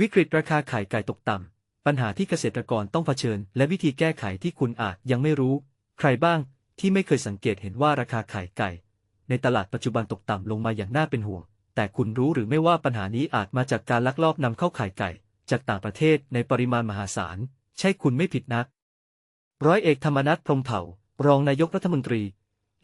วิกฤตราคาไข่ไก่ตกต่ำ ปัญหาที่เกษตรกรต้องเผชิญ และวิธีแก้ไขที่คุณอาจยังไม่รู้ ใครบ้างที่ไม่เคยสังเกตเห็นว่าราคาไข่ไก่ ในตลาดปัจจุบันตกต่ำลงมาอย่างน่าเป็นห่วง แต่คุณรู้หรือไม่ว่าปัญหานี้อาจมาจากการลักลอบนำเข้าไข่ไก่ จากต่างประเทศในปริมาณมหาศาล ใช่คุณไม่ผิดนัก ร้อยเอกธรรมนัฐพรมเผ่า รองนายกรัฐมนตรี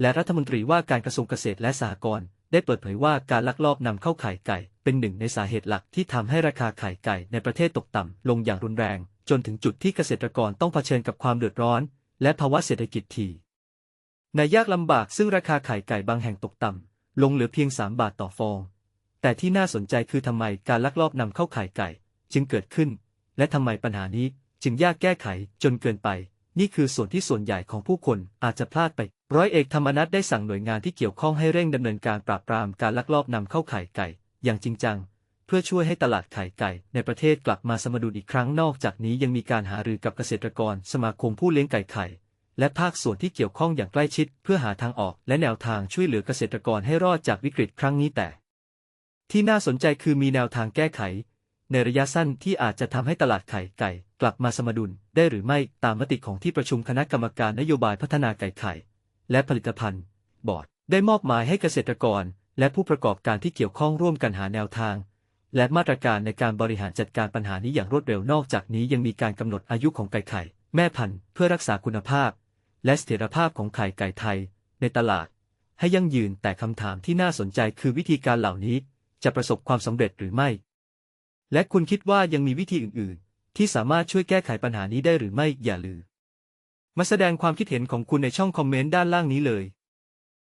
และรัฐมนตรีว่าการกระทรวงเกษตรและสหกรณ์ ได้เปิดเผยว่าการลักลอบนำเข้าไข่ไก่ เป็นหนึ่งในสาเหตุหลักที่ทำให้ราคาไข่ไก่ในประเทศตกต่ำลงอย่างรุนแรง จนถึงจุดที่เกษตรกรต้องเผชิญกับความเดือดร้อน และภาวะเศรษฐกิจที่ในยากลำบากซึ่งราคาไข่ไก่บางแห่งตกต่ำลงเหลือเพียง 3 บาทต่อฟอง แต่ที่น่าสนใจคือทำไมการลักลอบนำเข้าไข่ไก่ จึงเกิดขึ้น และทำไมปัญหานี้จึงยากแก้ไขจนเกินไป นี่คือส่วนที่ส่วนใหญ่ของผู้คนอาจจะพลาดไป ร้อยเอกธรรมนัฐได้สั่งหน่วยงานที่เกี่ยวข้องให้เร่งดำเนินการปราบปรามการลักลอบนำเข้าไข่ไก่ อย่างจริงจัง เพื่อช่วยให้ตลาดไข่ไก่ ในประเทศกลับมาสมดุลอีกครั้งนอกจากนี้ยังมีการหารือกับเกษตรกรสมาคมผู้เลี้ยงไก่ไข่ และภาคส่วนที่เกี่ยวข้องอย่างใกล้ชิด เพื่อหาทางออกและแนวทางช่วยเหลือเกษตรกรให้รอดจากวิกฤตครั้งนี้แต่ ที่น่าสนใจคือมีแนวทางแก้ไข ในระยะสั้นที่อาจจะทำให้ตลาดไข่ไก่ กลับมาสมดุลได้หรือไม่ตามมติของที่ประชุมคณะกรรมการนโยบายพัฒนาไก่ไข่ และผลิตภัณฑ์ บอร์ด ได้มอบหมายให้เกษตรกร และผู้ประกอบการที่เกี่ยวข้องร่วมกันหาแนวทาง และมาตรการในการบริหารจัดการปัญหานี้อย่างรวดเร็วนอกจากนี้ยังมีการกำหนดอายุของไก่ไข่ แม่พันธุ์เพื่อรักษาคุณภาพ และเสถียรภาพของไข่ไก่ไทย ในตลาด ให้ยั่งยืนแต่คำถามที่น่าสนใจคือวิธีการเหล่านี้ จะประสบความสำเร็จหรือไม่ และคุณคิดว่ายังมีวิธีอื่นๆ ที่สามารถช่วยแก้ไขปัญหานี้ได้หรือไม่อย่าลืมมาแสดงความคิดเห็นของคุณในช่องคอมเมนต์ด้านล่างนี้เลย